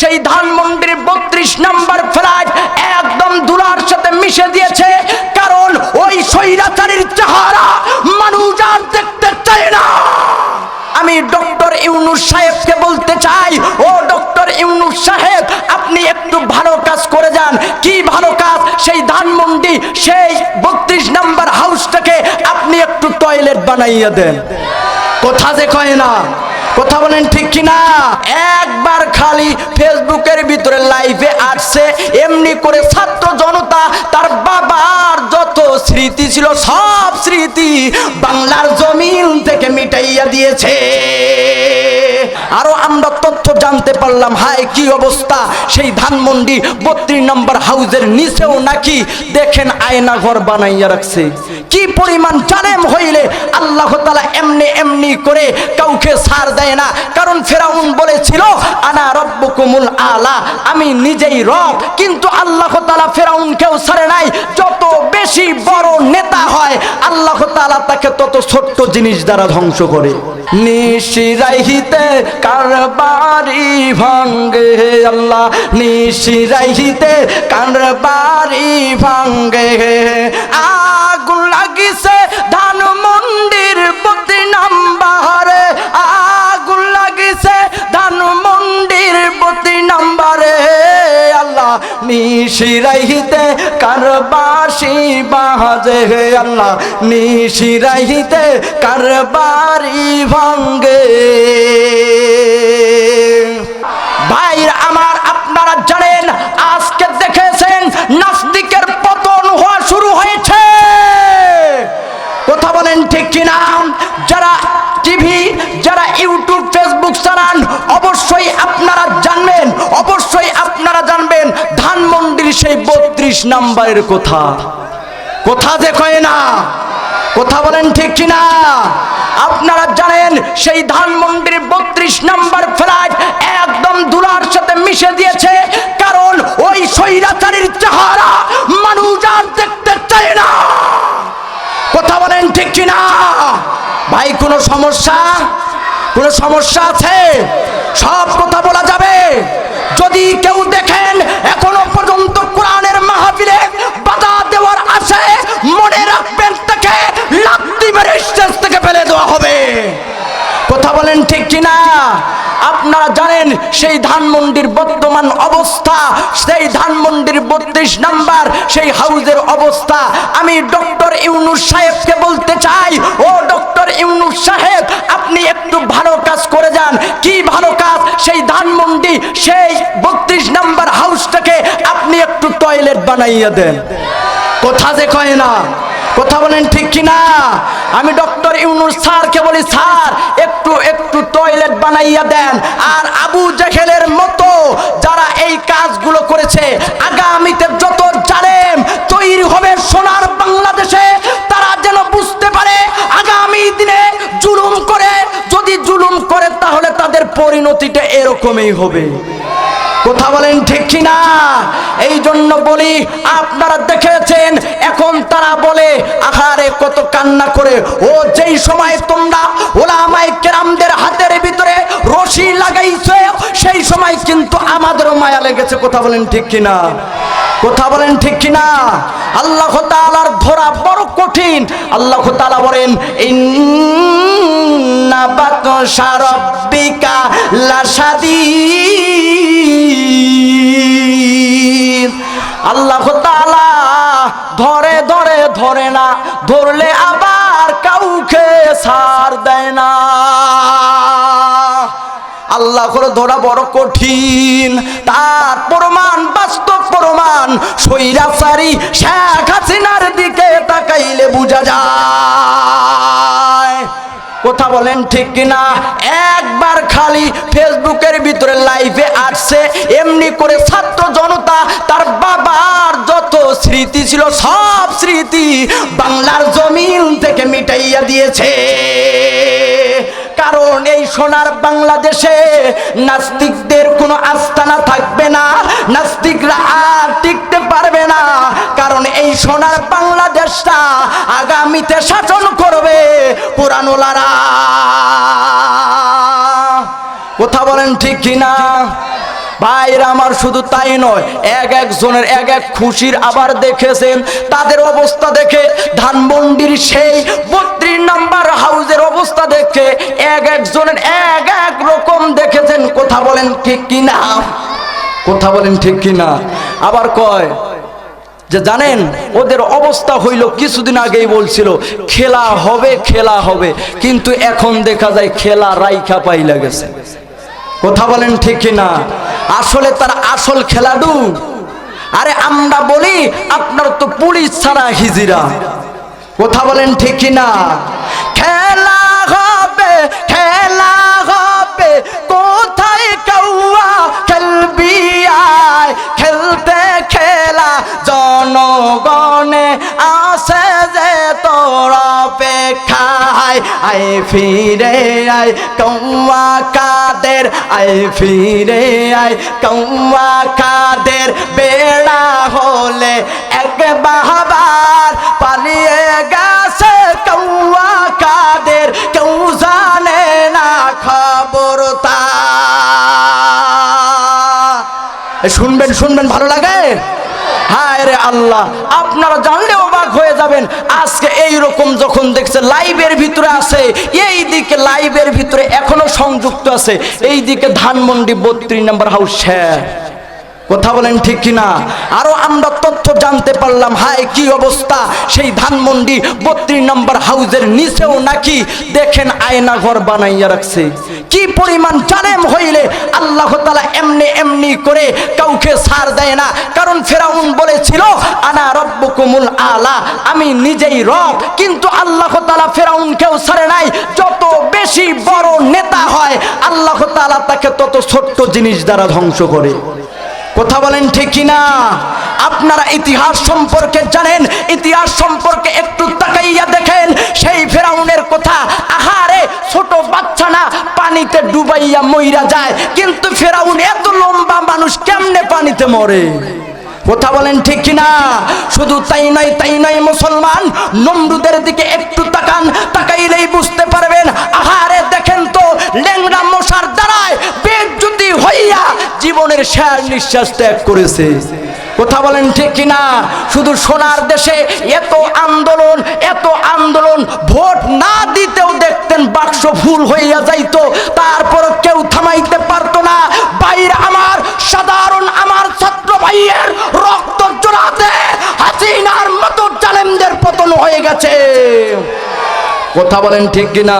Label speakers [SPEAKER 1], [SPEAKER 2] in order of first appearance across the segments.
[SPEAKER 1] সেই ধানমন্ডির বত্রিশ নাম্বার ফ্ল্যাট একদম দুলার সাথে মিশে দিয়েছে। কারণ ওই স্বৈরাচারীর চেহারা মানুষ আর দেখতে চায় না। আমি ডক্টর ইউনুস সাহেবকে বলতে চাই, ও ডক্টর ইউনুস সাহেব, আপনি একটু ভালো কাজ করে যান। কি ভালো কাজ? সেই ধানমন্ডি, সেই বত্রিশ নাম্বার হাউসটাকে আপনি একটু টয়লেট বানাইয়া দেন। কোথা যে কয় না? কথা বলেন ঠিক কিনা? একবার খালি ফেসবুকের ভিতরে লাইভে আসছে, এমনি করে ছাত্র জনতা, তার বাবার যত স্মৃতি ছিল, সব স্মৃতি বাংলার জমিন থেকে মিটাইয়া দিয়েছে। আরও আমরা তথ্য জানতে পারলাম, হায় কি অবস্থা? সেই ধানমন্ডি বত্রিশ নম্বর হাউজের নিচেও নাকি দেখেন আয়না ঘর বানাইয়া রাখছে। কি পরিমাণ জালেম হইলে আল্লাহ তালা এমনি এমনি করে কাউকে সার দেয় না। কারণ ফেরাউন বলেছিল, আনা রব্বকুমুল আলা আমি নিজেই রব। কিন্তু আল্লাহ তালা ফেরাউনকেও ছাড়ে নাই। যত বেশি বড় নেতা হয়, আল্লাহ তালা তাকে তত ছোট্ট জিনিস দ্বারা ধ্বংস করে। নিশিরাইহিতে কারবারি ভাঙ্গে আল্লাহ নিশিরাইতে কারবারি ভাঙ্গে। আগুন লাগিছে ধান মন্দির প্রতি নাম্বারে। আগুন লাগিছে ধান মন্দির প্রতি নাম্বারে। আল্লাহ নিশিরাইহিতে কারবাসি বাজে আল্লাহ। নিশিরাইহিতে কারবারি ভাঙ্গে। ভাইর আমার আপনারা জানেন, আজকে দেখেছেন নাস্তিকের পতন হওয়া শুরু হয়েছে। কথা বলেন ঠিক কিনা? যারা টিভি, যারা ইউটিউব, ফেসবুক চালান, অবশ্যই বত্রিশ নাম্বারের কথা। কথা যে কয় না, কথা বলেন ঠিক কিনা? আপনারা জানেন সেই ধানমন্ডির বত্রিশ নাম্বার ফ্ল্যাট একদম দুলার সাথে মিশে দিয়েছে, কারণ ওই স্বৈরাচারীর চেহারা মানুষ আর দেখতে চায় না। কথা বলেন ঠিক কিনা? ভাই, কোনো সমস্যা? কোনো সমস্যা আছে? সব কথা বলা যাবে। যদি কেউ দেখেন এখনও পর্যন্ত মাহফিলে বাধা দেওয়ার আছে, মনে রাখবেন তাকে থেকে ফেলে দেওয়া হবে। কথা বলেন ঠিক কিনা? আপনারা জানেন সেই ধানমন্ডির বর্তমান অবস্থা, সেই ধানমন্ডির বত্রিশ নাম্বার, সেই হাউজের অবস্থা। আমি ডক্টর ইউনুস সাহেবকে বলতে চাই, ও ডক্টর ইউনুস সাহেব, আপনি একটু ভালো কাজ করে যান। কি ভালো ধানমন্ডি সেই বত্রিশ নাম্বার হাউসটাকে আপনি একটু টয়লেট বানাইয়া দেন। কোথা যে কয় না? কথা বলেন ঠিক কি না আমি ডক্টর ইউনুস স্যারকে বলি, স্যার, একটু একটু টয়লেট বানাইয়া দেন। আর আবু জেহেলের মতো যারা এই কাজগুলো করেছে, আগামীতে যত জালেম তৈরি হবে সোনার বাংলাদেশে। তাহলে তাদের পরিণতিটা এরকমই হবে। কথা বলেন ঠিক কিনা? এই জন্য বলি, আপনারা দেখেছেন, এখন তারা বলে, আহারে কত কান্না করে। ও যেই সময় তোমরা ওলামাই কেরামদের হাতের ভিতরে রশি লাগাইছে, সেই সময় কিন্তু আমাদেরও মায়া লেগেছে। কথা বলেন ঠিক কিনা? কথা বলেন ঠিক কিনা? আল্লাহ তাআলার ধরা বড় কঠিন। আল্লাহ তাআলা বলেন আল্লাহ তাআলা ধরে ধরে ধরে না, ধরলে আবার কাউকে সার দেয় না। আল্লাহ করে ধরা বড় কঠিন। তার প্রমাণ বাস্তব প্রমাণ সৈরাচারী শেখ হাসিনার দিকে তাকাইলে বোঝা যায়। কথা বলেন ঠিক কিনা? একবার খালি ফেসবুকের ভিতরে লাইভে আসছে, এমনি করে ছাত্র জনতা তার বাবার যত স্মৃতি ছিল, সব স্মৃতি বাংলার জমিন থেকে মিটাইয়া দিয়েছে। কারণ এই সোনার বাংলাদেশে নাস্তিকদের কোনো আস্থানা থাকবে না। বাংলাদেশটা আগামীতে শাসন করবে পুরানোলারা। কথা বলেন ঠিক কিনা? ভাইরা আমার শুধু তাই নয়, এক একজনের এক এক খুশির আবার দেখেছেন, তাদের অবস্থা দেখে ধানমন্ডির সেই বত্রিশ নাম্বার হাউজের অবস্থা দেখে এক একজনের এক এক রকম দেখেছেন। কথা বলেন ঠিক কিনা? কথা বলেন ঠিক কিনা? আবার কয় যে জানেন, ওদের অবস্থা হইল কিছুদিন আগেই বলছিল, খেলা হবে খেলা হবে। কিন্তু এখন দেখা যায় খেলা রাইখা পাইলা গেছে। কথা বলেন ঠিক না আসলে তার আসল খেলাডু? আরে আমরা বলি, আপনার তো পুলিশ ছাড়া হিজিরা। কথা বলেন ঠিক কিনা? আয় ফিরে আয় কৌয়া কাদের? আয় ফিরে আয় কৌয়া কাদের? বেড়া হলে এক বাহাবার পালিয়ে গেছে কৌয়া কাদের। কেউ জানে না খবর তা শুনবেন শুনবেন, ভালো লাগে? হায় রে আল্লাহ, আপনারা জানলে অবাক হয়ে যাবেন। আজকে এই রকম যখন দেখছে লাইভের ভিতরে আছে, এই দিকে লাইভের ভিতরে এখনও সংযুক্ত আছে। এই দিকে ধানমন্ডি বত্রিশ নম্বর হাউস শেষ কথা বলেন ঠিক কিনা? আরও আমরা তথ্য জানতে পারলাম, হায়, কি অবস্থা? সেই ধানমন্ডি বত্রিশ নম্বর হাউজের নিচেও নাকি দেখেন আয়না ঘর বানাইয়া রাখছে। কি পরিমাণ জানেম হইলে আল্লাহ তালা এমনি এমনি করে কাউকে ছাড় দেয় না। কারণ ফেরাউন বলেছিল, আনা রব্বকুমুল আলা আমি নিজেই রব। কিন্তু আল্লাহ তালা ফেরাউনকেও ছাড়ে নাই। যত বেশি বড় নেতা হয়, আল্লাহ তালা তাকে তত ছোট্ট জিনিস দ্বারা ধ্বংস করে। কথা বলেন ঠিক কিনা? আপনারা ইতিহাস সম্পর্কে জানেন, ইতিহাস সম্পর্কে একটু তাকাইয়া দেখেন, সেই ফেরাউনের কথা, আহারে, ছোট বাচ্চা না, পানিতে ডুবাইয়া মইরা যায়, কিন্তু ফেরাউন এত লম্বা মানুষ কেমনে পানিতে মরে? কথা বলেন ঠিক কিনা? শুধু তাই নয় তাই নয় মুসলমান, নমরুদের দিকে একটু তাকান, তাকাইলেই বুঝতে পারবেন, আহারে দেখেন তো লেংরা মশার বেজ্জুতি হইয়া জীবনের শেষ নিঃশ্বাস ত্যাগ করেছে। কথা বলেন ঠিক কিনা? শুধু সোনার দেশে এত আন্দোলন এত আন্দোলন, ভোট না দিতেও দেখতেন বাক্স ফুল হইয়া যাইত। তারপর কেউ থামাইতে পারতো না। বাইরে আমার, সাধারণ আমার ছাত্র ভাইয়ের রক্ত জোড়াতে হাসিনার মতো জালেমদের পতন হয়ে গেছে। কথা বলেন ঠিক কিনা?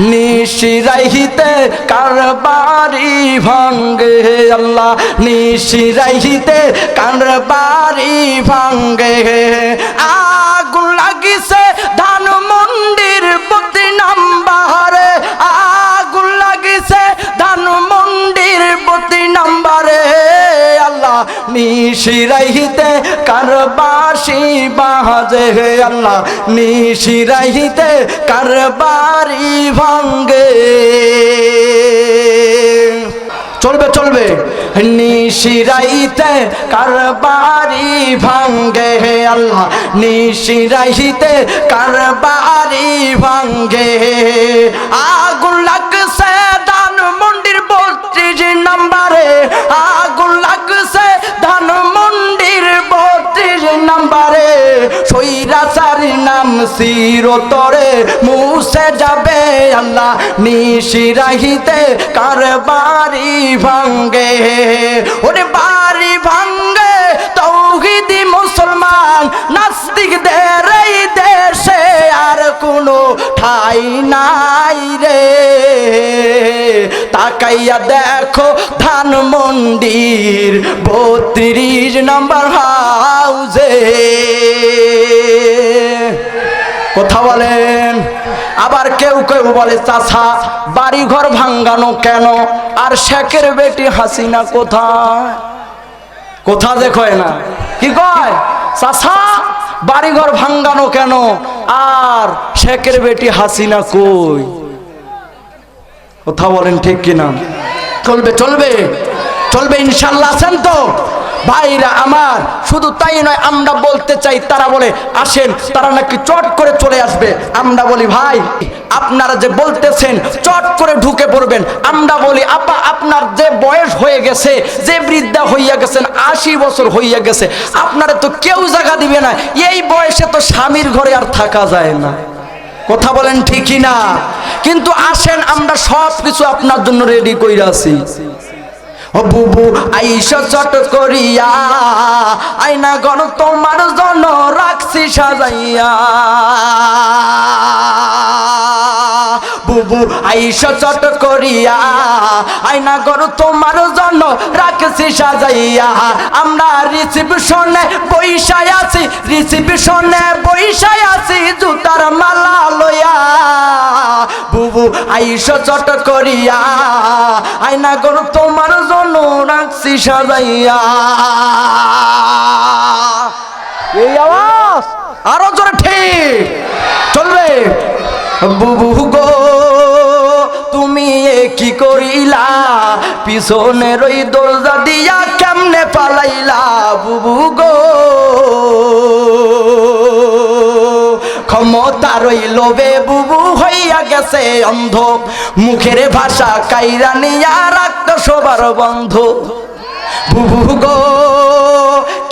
[SPEAKER 1] নিশিরাইহিতে কারবারি ভাঙ্গে হে আল্লাহ। নিশিরাইহিতে কারবারি ভাঙ্গে। হে আগুন লাগিছে ধানমন্ডির প্রতি নাম্বারে। আগুন লাগিছে ধানমন্ডির প্রতি নাম্বারে। আল্লাহ নিশিরাইহিতে কারবাসি বাজে আল্লাহ। নিশিরাইহিতে কারবারি ভাঙ্গে। চলবে চলবে। নিশিরাইতে কারবারি ভাঙ্গে হে আল্লাহ। নিশিরাইতে কারবারি ভাঙ্গে। আগুন লাগছে দান মন্দির বত্রিশ নাম্বারে। আগুন নাম্বারে সৈরাচারি নাম যাবে আল্লাহ নিশিরাহিতে কার বাড়ি ভাঙ্গে। ওরে বাড়ি ভাঙ্গে, তৌহিদি মুসলমান, নাস্তিকদের কোনো ঠাই নাই রে। তাকাইয়া দেখো ধানমন্ডির বত্রিশ নম্বর হাউজে। কথা বলেন, আবার কেউ কেউ বলে, চাষা বাড়ি ঘর ভাঙ্গানো কেন? আর শেখের বেটি হাসিনা কোথায়? কোথা দেখয় না। কি কয়? চাষা, বাড়িঘর ভাঙ্গানো কেন? আর শেখের বেটি হাসিনা কই? কথা বলেন ঠিক কিনা? চলবে চলবে। চলবে, ইনশাল্লাহ, আছেন তো? ভাইরা আমার, শুধু তাই নয়, আমরা বলতে চাই, তারা বলে, আসেন, তারা নাকি চট করে চলে আসবে। আমরা বলি, ভাই, আপনারা যে বলতেছেন, চট করে ঢুকে পড়বেন। আমরা বলি, আপা, আপনার যে বয়স হয়ে গেছে, যে বৃদ্ধা হইয়া গেছেন, আশি বছর হইয়া গেছে, আপনারা তো কেউ জায়গা দিবে না। এই বয়সে তো স্বামীর ঘরে আর থাকা যায় না। কথা বলেন ঠিকই না। কিন্তু আসেন, আমরা সব কিছু আপনার জন্য রেডি কইরা আছি বুবু আইসা চট করিয়া আইনা গণ তোমার জন্য রাখছি সাজাইয়া। বুবু আইসা চট করিয়া আইনা গর তোমার জন্য রাখছি, সাজাইয়া। আমরা রিসিপশনে বৈশায় আছি রিসিপশনে বৈশায় আছি, জুতার মালা লইয়া। বুবু আইস চট করিয়া আইনা গর তোমার জন্য রাখছি, সাজাইয়া। এই আওয়াজ আরও জোরে ঠিক। চলবে। বুবু গো। কি করিলা? পিছনের ওই দরজা দিয়া কেমনে পালাইলা বুবু গো? ক্ষমতা রইল বে বুবু, হইয়া গেছে অন্ধ মুখের ভাষা কাইরা নিয়া রাখত সবার বন্ধ। বুবু গো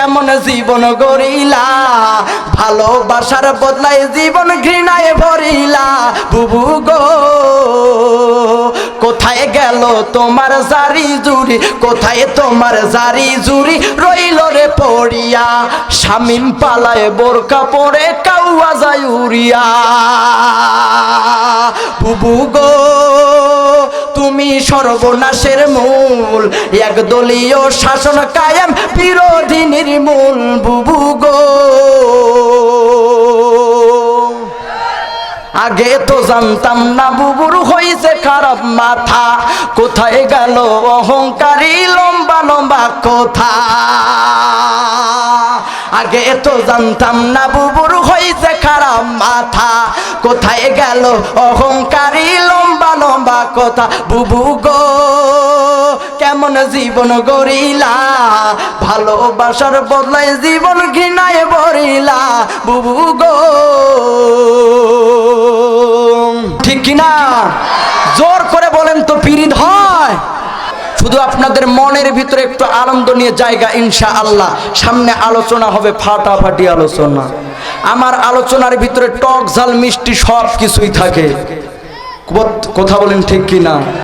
[SPEAKER 1] কেমন জীবন গড়িলা? ভালোবাসার বদলায় জীবন ঘৃণায় ভরিলা। বুবু গো, কোথায় গেল তোমার জারি জুরি কোথায় তোমার জারি জুরি রইল রে পড়িয়া। স্বামীন পালায় বোরকা পরে কাউয়া যায় উড়িয়া। বুবু গো তুমি সর্বনাশের মূল। এক দলীয় শাসন কায়েম বিরোধী নির্মূল বুবু গো। আগে তো জানতাম না বুবুর হইছে খারাপ মাথা। কোথায় গেল অহংকারী লম্বা লম্বা কথা? আগে তো জানতাম না বুবুর হইছে খারাপ মাথা। কোথায় গেল অহংকারী লম্বা লম্বা কথা? বুবু গো, কেমন জীবন গড়িলা? ভালোবাসার বদলায় জীবন ঘৃণায় ভরিলা। বুবু গো কিনা? জোর করে বলেন তো পিরিত হয়। শুধু আপনাদের মনের ভিতরে একটু আনন্দ নিয়ে জায়গা ইনশা আল্লাহ সামনে আলোচনা হবে, ফাটাফাটি আলোচনা। আমার আলোচনার ভিতরে টক ঝাল, মিষ্টি সব কিছুই থাকে কথা বলেন ঠিক কিনা?